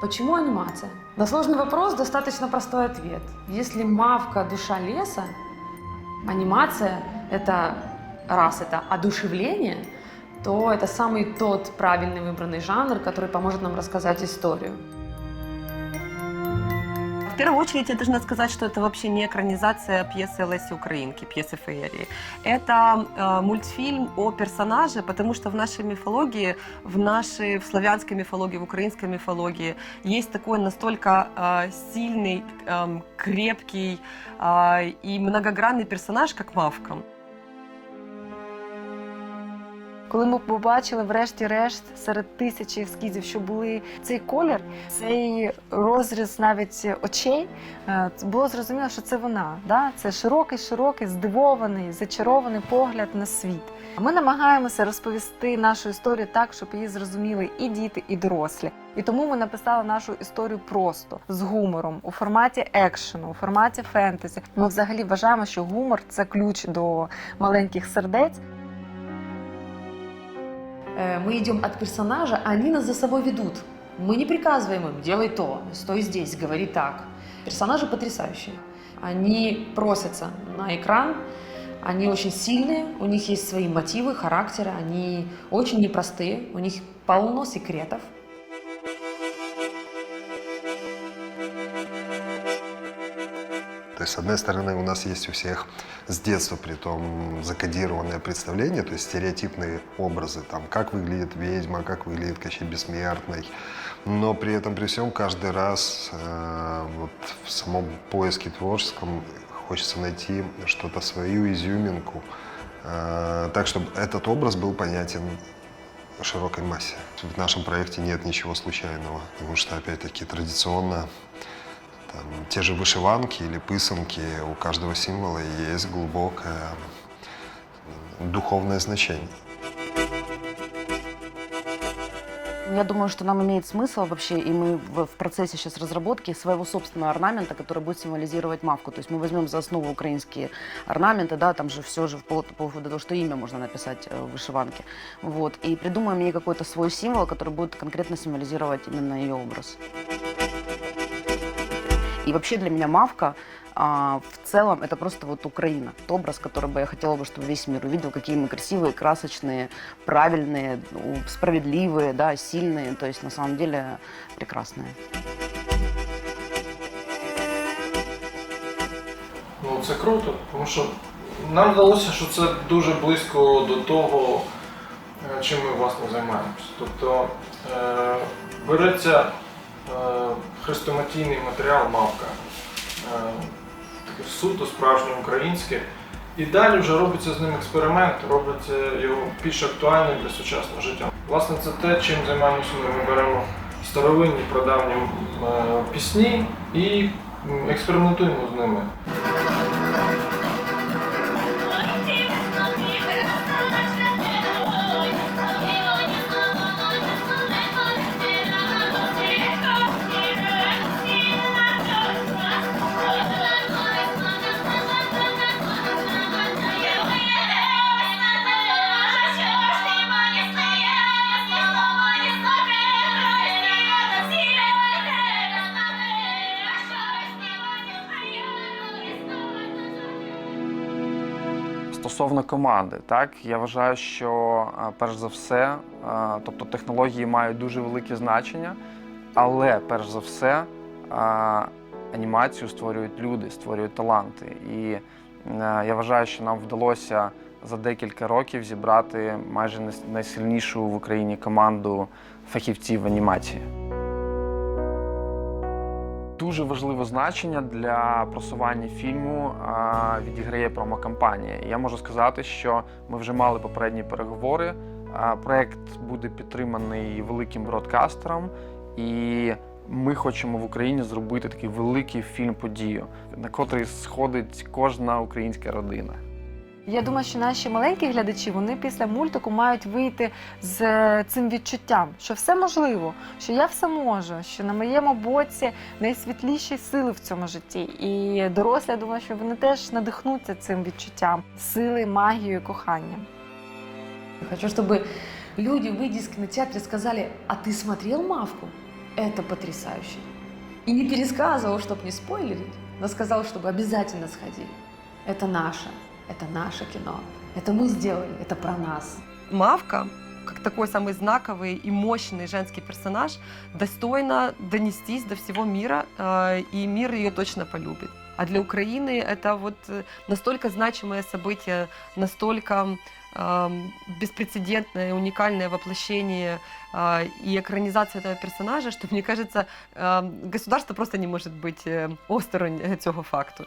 Почему анимация? На сложный вопрос достаточно простой ответ. Если мавка – душа леса, анимация – это раз это одушевление, то это самый тот правильный выбранный жанр, который поможет нам рассказать историю. В первую очередь я должна сказать, что это вообще не экранизация пьесы Леси Украинки, пьесы Феерии. Это э, мультфильм о персонаже, потому что в нашей мифологии, в нашей в славянской мифологии, в украинской мифологии есть такой настолько э, сильный, эм, крепкий э, и многогранный персонаж, как Мавка. Коли ми побачили, врешті-решт, серед тисячі ескізів, що були цей колір, цей розріз навіть очей, е, було зрозуміло, що це вона. Да? Це широкий, широкий, здивований, зачарований погляд на світ. Ми намагаємося розповісти нашу історію так, щоб її зрозуміли і діти, і дорослі. І тому ми написали нашу історію просто з гумором у форматі екшену, у форматі фентезі. Ми взагалі вважаємо, що гумор це ключ до маленьких сердець. Э, Мы идем от персонажа, а они нас за собой ведут. Мы не приказываем им «делай то», «стой здесь», «говори так». Персонажи потрясающие. Они просятся на экран, они очень сильные, у них есть свои мотивы, характеры, они очень непростые, у них полно секретов. То есть, с одной стороны, у нас есть у всех с детства при том закодированное представление, то есть стереотипные образы, там, как выглядит ведьма, как выглядит Кощей Бессмертный. Но при этом, при всем, каждый раз э, вот в самом поиске творческом хочется найти что-то, свою изюминку, э, так, чтобы этот образ был понятен широкой массе. В нашем проекте нет ничего случайного, потому что, опять-таки, традиционно там, те же вышиванки или пысанки, у каждого символа есть глубокое духовное значение. Я думаю, что нам имеет смысл вообще, и мы в, процессе сейчас разработки своего собственного орнамента, который будет символизировать мавку. То есть мы возьмем за основу украинские орнаменты, да, там же все же по поводу того, что имя можно написать э, в вышиванке. Вот, и придумаем ей какой-то свой символ, который будет конкретно символизировать именно ее образ. И вообще для меня мавка а, в целом это просто вот Украина. Тот образ, который бы я хотела бы, чтобы весь мир увидел, какие мы красивые, красочные, правильные, ну, справедливые, да, сильные. То есть на самом деле прекрасные. Ну, це круто, тому що нам вдалося, що це дуже близько до того, е, чим ми власне займаємося. Тобто е, береться е, хрестоматійний матеріал мавка, е, суто справжнє українське, і далі вже робиться з ним експеримент, робиться його більш актуальним для сучасного життя. Власне, це те, чим займаємося ми. Беремо старовинні прадавні е, пісні і експериментуємо з ними. Стосовно команди, так я вважаю, що перш за все, тобто технології мають дуже велике значення, але перш за все анімацію створюють люди, створюють таланти. І е, я вважаю, що нам вдалося за декілька років зібрати майже найс- найсильнішу в Україні команду фахівців в анімації. Дуже важливе значення для просування фільму відіграє промокампанія. Я можу сказати, що ми вже мали попередні переговори. Проект буде підтриманий великим бродкастером, і ми хочемо в Україні зробити такий великий фільм-подію, на котрий сходить кожна українська родина. Я думаю, що наші маленькі глядачі вони після мультику мають вийти з е, цим відчуттям, що все можливо, що я все можу, що на моєму боці найсвітліші сили в цьому житті. І дорослі, я думаю, що вони теж надихнуться цим відчуттям сили, магією, коханням. Хочу, чтобы люди, выйдя из кинотеатра, сказали, а ты смотрел «Мавку»? это потрясающе. И не пересказывал, чтобы не спойлерить, но сказал, чтобы обязательно сходили. Это наше, это наше кино. Это мы сделали, это про нас. Мавка, как такой самый знаковый и мощный женский персонаж, достойно донестись до всего мира, э, и мир ее точно полюбит. А для Украины это вот э, настолько значимое событие, настолько эм, беспрецедентное, уникальное воплощение э, и экранизация этого персонажа, что, мне кажется, эм, государство просто не может быть э, осторонь э, цього факту.